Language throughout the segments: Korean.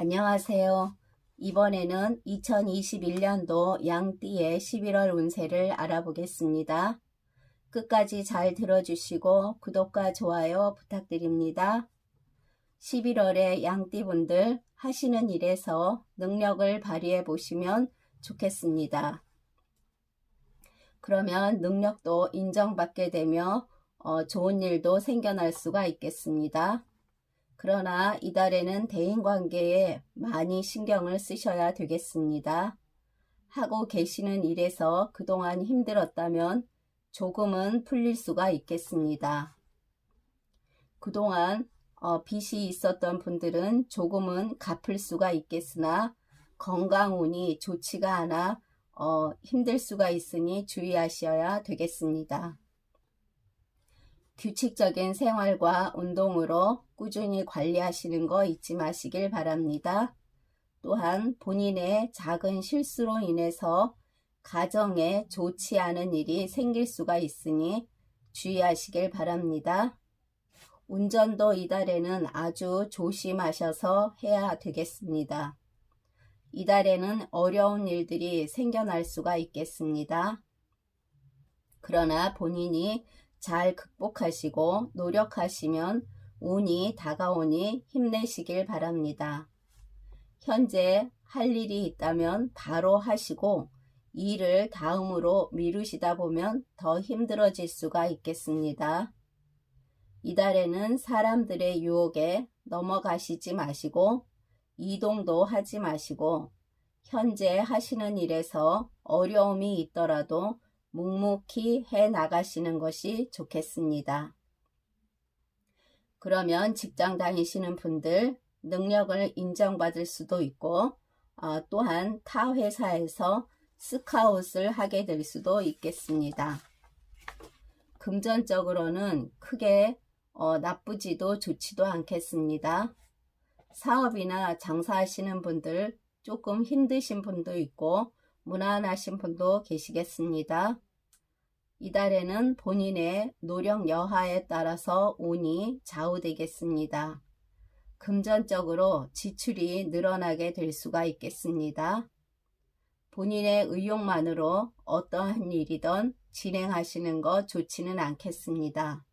안녕하세요. 이번에는 2021년도 양띠의 11월 운세를 알아보겠습니다. 끝까지 잘 들어주시고 구독과 좋아요 부탁드립니다. 11월에 양띠분들 하시는 일에서 능력을 발휘해 보시면 좋겠습니다. 그러면 능력도 인정받게 되며 어, 좋은 일도 생겨날 수가 있겠습니다. 그러나 이달에는 대인관계에 많이 신경을 쓰셔야 되겠습니다. 하고 계시는 일에서 그동안 힘들었다면 조금은 풀릴 수가 있겠습니다. 그동안 어, 빚이 있었던 분들은 조금은 갚을 수가 있겠으나 건강운이 좋지가 않아 어, 힘들 수가 있으니 주의하셔야 되겠습니다. 규칙적인 생활과 운동으로 꾸준히 관리하시는 거 잊지 마시길 바랍니다. 또한 본인의 작은 실수로 인해서 가정에 좋지 않은 일이 생길 수가 있으니 주의하시길 바랍니다. 운전도 이달에는 아주 조심하셔서 해야 되겠습니다. 이달에는 어려운 일들이 생겨날 수가 있겠습니다. 그러나 본인이 잘 극복하시고 노력하시면 운이 다가오니 힘내시길 바랍니다. 현재 할 일이 있다면 바로 하시고 일을 다음으로 미루시다 보면 더 힘들어질 수가 있겠습니다. 이달에는 사람들의 유혹에 넘어가시지 마시고 이동도 하지 마시고 현재 하시는 일에서 어려움이 있더라도 묵묵히 해 나가시는 것이 좋겠습니다. 그러면 직장 다니시는 분들 능력을 인정받을 수도 있고 어, 또한 타 회사에서 스카웃을 하게 될 수도 있겠습니다. 금전적으로는 크게 어, 나쁘지도 좋지도 않겠습니다. 사업이나 장사하시는 분들 조금 힘드신 분도 있고 무난하신 분도 계시겠습니다. 이달에는 본인의 노력 여하에 따라서 운이 좌우되겠습니다. 금전적으로 지출이 늘어나게 될 수가 있겠습니다. 본인의 의욕만으로 어떠한 일이든 진행하시는 것 좋지는 않겠습니다.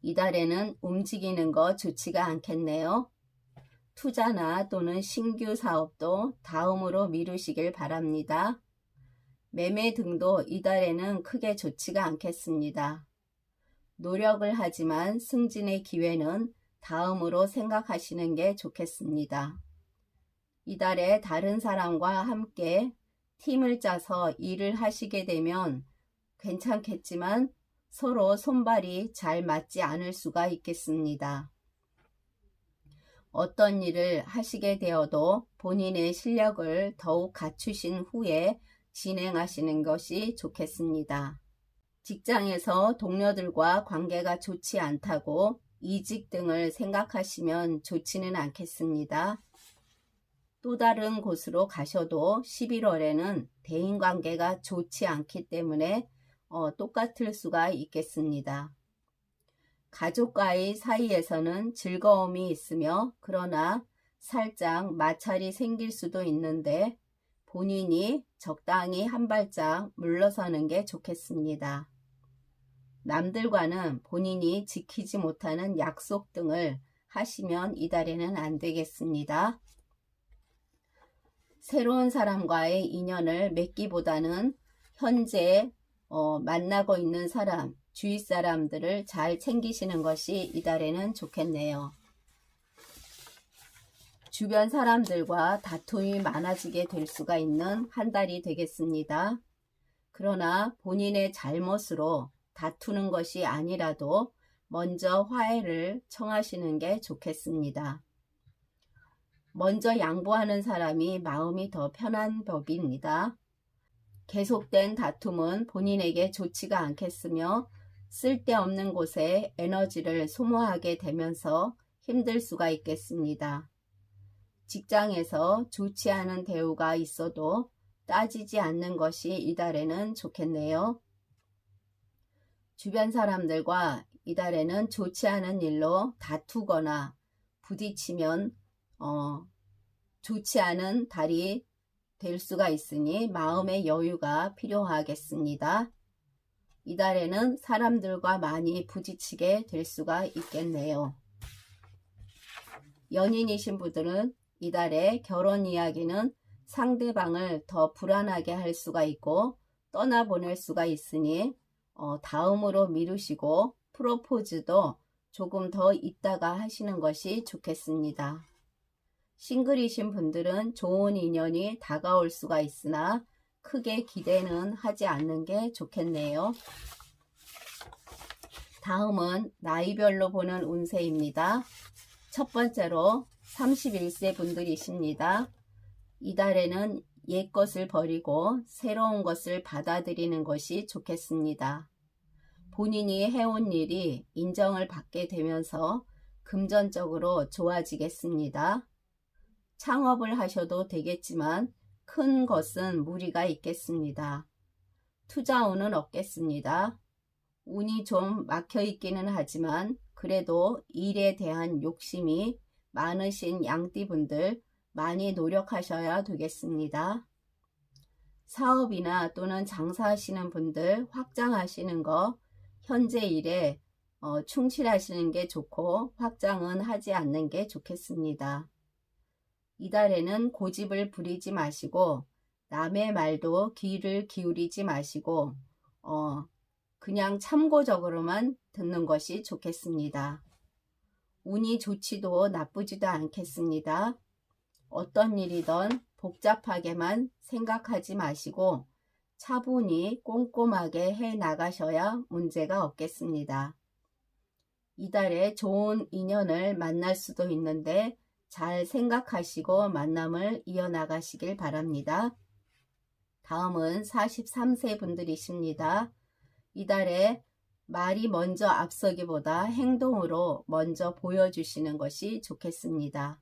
이달에는 움직이는 것 좋지가 않겠네요. 투자나 또는 신규 사업도 다음으로 미루시길 바랍니다. 매매 등도 이달에는 크게 좋지가 않겠습니다. 노력을 하지만 승진의 기회는 다음으로 생각하시는 게 좋겠습니다. 이달에 다른 사람과 함께 팀을 짜서 일을 하시게 되면 괜찮겠지만 서로 손발이 잘 맞지 않을 수가 있겠습니다. 어떤 일을 하시게 되어도 본인의 실력을 더욱 갖추신 후에 진행하시는 것이 좋겠습니다. 직장에서 동료들과 관계가 좋지 않다고 이직 등을 생각하시면 좋지는 않겠습니다. 또 다른 곳으로 가셔도 11월에는 대인관계가 좋지 않기 때문에 어, 똑같을 수가 있겠습니다. 가족과의 사이에서는 즐거움이 있으며 그러나 살짝 마찰이 생길 수도 있는데 본인이 적당히 한 발짝 물러서는 게 좋겠습니다. 남들과는 본인이 지키지 못하는 약속 등을 하시면 이달에는 안 되겠습니다. 새로운 사람과의 인연을 맺기보다는 현재 어, 만나고 있는 사람, 주위 사람들을 잘 챙기시는 것이 이달에는 좋겠네요. 주변 사람들과 다툼이 많아지게 될 수가 있는 한 달이 되겠습니다. 그러나 본인의 잘못으로 다투는 것이 아니라도 먼저 화해를 청하시는 게 좋겠습니다. 먼저 양보하는 사람이 마음이 더 편한 법입니다. 계속된 다툼은 본인에게 좋지가 않겠으며 쓸데없는 곳에 에너지를 소모하게 되면서 힘들 수가 있겠습니다. 직장에서 좋지 않은 대우가 있어도 따지지 않는 것이 이달에는 좋겠네요. 주변 사람들과 이달에는 좋지 않은 일로 다투거나 부딪히면 어, 좋지 않은 달이 될 수가 있으니 마음의 여유가 필요하겠습니다. 이달에는 사람들과 많이 부딪히게 될 수가 있겠네요. 연인이신 분들은 이달에 결혼 이야기는 상대방을 더 불안하게 할 수가 있고 떠나보낼 수가 있으니 어, 다음으로 미루시고 프로포즈도 조금 더 있다가 하시는 것이 좋겠습니다. 싱글이신 분들은 좋은 인연이 다가올 수가 있으나 크게 기대는 하지 않는 게 좋겠네요. 다음은 나이별로 보는 운세입니다. 첫 번째로 31세 분들이십니다. 이달에는 옛 것을 버리고 새로운 것을 받아들이는 것이 좋겠습니다. 본인이 해온 일이 인정을 받게 되면서 금전적으로 좋아지겠습니다. 창업을 하셔도 되겠지만 큰 것은 무리가 있겠습니다. 투자운은 없겠습니다. 운이 좀 막혀 있기는 하지만 그래도 일에 대한 욕심이 많으신 양띠분들 많이 노력하셔야 되겠습니다. 사업이나 또는 장사하시는 분들 확장하시는 거 현재 일에 어, 충실하시는 게 좋고 확장은 하지 않는 게 좋겠습니다. 이달에는 고집을 부리지 마시고 남의 말도 귀를 기울이지 마시고 어, 그냥 참고적으로만 듣는 것이 좋겠습니다. 운이 좋지도 나쁘지도 않겠습니다. 어떤 일이든 복잡하게만 생각하지 마시고 차분히 꼼꼼하게 해 나가셔야 문제가 없겠습니다. 이달에 좋은 인연을 만날 수도 있는데 잘 생각하시고 만남을 이어나가시길 바랍니다. 다음은 43세 분들이십니다. 이달에 말이 먼저 앞서기보다 행동으로 먼저 보여주시는 것이 좋겠습니다.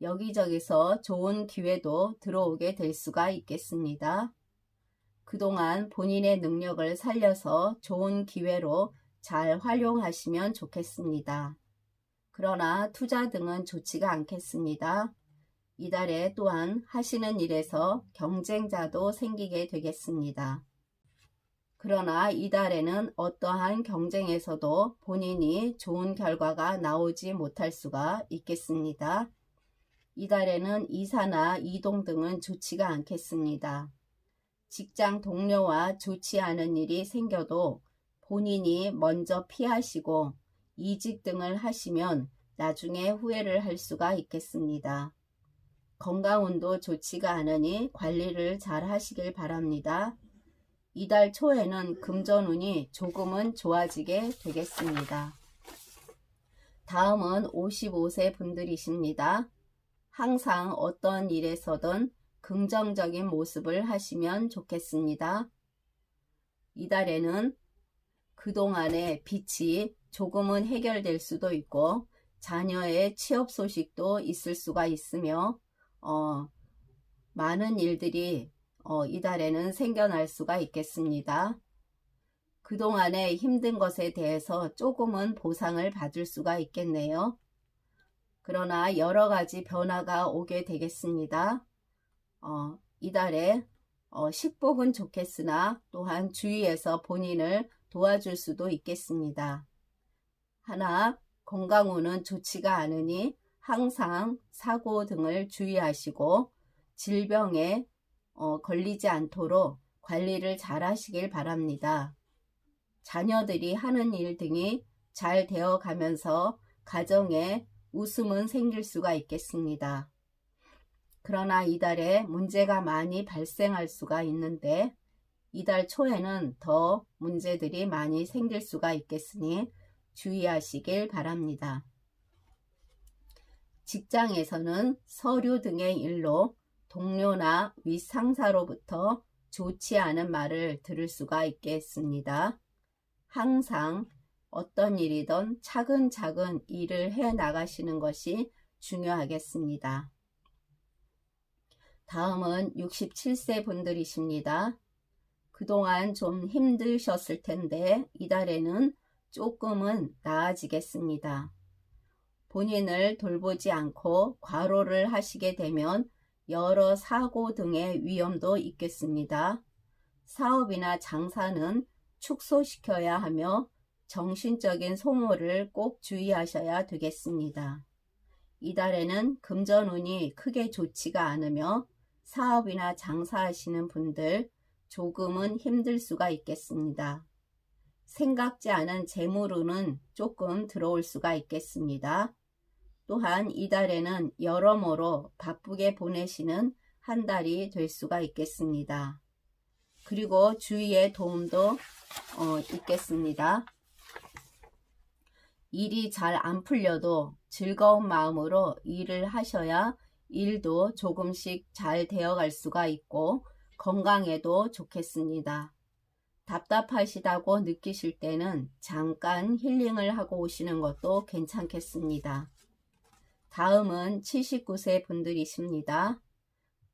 여기저기서 좋은 기회도 들어오게 될 수가 있겠습니다. 그동안 본인의 능력을 살려서 좋은 기회로 잘 활용하시면 좋겠습니다. 그러나 투자 등은 좋지가 않겠습니다. 이달에 또한 하시는 일에서 경쟁자도 생기게 되겠습니다. 그러나 이달에는 어떠한 경쟁에서도 본인이 좋은 결과가 나오지 못할 수가 있겠습니다. 이달에는 이사나 이동 등은 좋지가 않겠습니다. 직장 동료와 좋지 않은 일이 생겨도 본인이 먼저 피하시고 이직 등을 하시면 나중에 후회를 할 수가 있겠습니다. 건강운도 좋지가 않으니 관리를 잘 하시길 바랍니다. 이달 초에는 금전운이 조금은 좋아지게 되겠습니다. 다음은 55세 분들이십니다. 항상 어떤 일에서든 긍정적인 모습을 하시면 좋겠습니다. 이달에는 그동안의 빚이 조금은 해결될 수도 있고 자녀의 취업 소식도 있을 수가 있으며 어, 많은 일들이 어, 이달에는 생겨날 수가 있겠습니다. 그동안의 힘든 것에 대해서 조금은 보상을 받을 수가 있겠네요. 그러나 여러 가지 변화가 오게 되겠습니다. 어, 이달에 어, 식복은 좋겠으나 또한 주위에서 본인을 도와줄 수도 있겠습니다. 하나 건강운은 좋지가 않으니 항상 사고 등을 주의하시고 질병에 어, 걸리지 않도록 관리를 잘 하시길 바랍니다. 자녀들이 하는 일 등이 잘 되어 가면서 가정에 웃음은 생길 수가 있겠습니다. 그러나 이달에 문제가 많이 발생할 수가 있는데 이달 초에는 더 문제들이 많이 생길 수가 있겠으니 주의하시길 바랍니다. 직장에서는 서류 등의 일로 동료나 윗상사로부터 좋지 않은 말을 들을 수가 있겠습니다. 항상 어떤 일이든 차근차근 일을 해 나가시는 것이 중요하겠습니다. 다음은 67세 분들이십니다. 그동안 좀 힘드셨을 텐데 이달에는 조금은 나아지겠습니다. 본인을 돌보지 않고 과로를 하시게 되면 여러 사고 등의 위험도 있겠습니다. 사업이나 장사는 축소시켜야 하며 정신적인 소모를 꼭 주의하셔야 되겠습니다. 이달에는 금전운이 크게 좋지가 않으며 사업이나 장사하시는 분들 조금은 힘들 수가 있겠습니다. 생각지 않은 재물운은 조금 들어올 수가 있겠습니다. 또한 이달에는 여러모로 바쁘게 보내시는 한 달이 될 수가 있겠습니다. 그리고 주위의 도움도 어, 있겠습니다. 일이 잘 안 풀려도 즐거운 마음으로 일을 하셔야 일도 조금씩 잘 되어갈 수가 있고 건강에도 좋겠습니다. 답답하시다고 느끼실 때는 잠깐 힐링을 하고 오시는 것도 괜찮겠습니다. 다음은 79세 분들이십니다.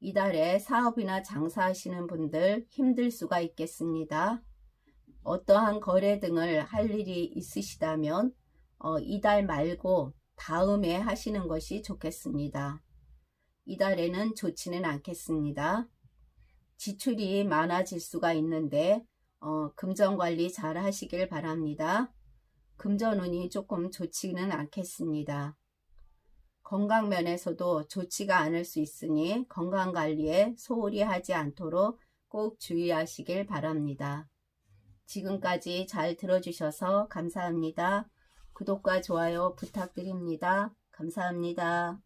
이달에 사업이나 장사하시는 분들 힘들 수가 있겠습니다. 어떠한 거래 등을 할 일이 있으시다면 어, 이달 말고 다음에 하시는 것이 좋겠습니다. 이달에는 좋지는 않겠습니다. 지출이 많아질 수가 있는데 어, 금전 관리 잘 하시길 바랍니다. 금전운이 조금 좋지는 않겠습니다. 건강 면에서도 좋지가 않을 수 있으니 건강 관리에 소홀히 하지 않도록 꼭 주의하시길 바랍니다. 지금까지 잘 들어주셔서 감사합니다. 구독과 좋아요 부탁드립니다. 감사합니다.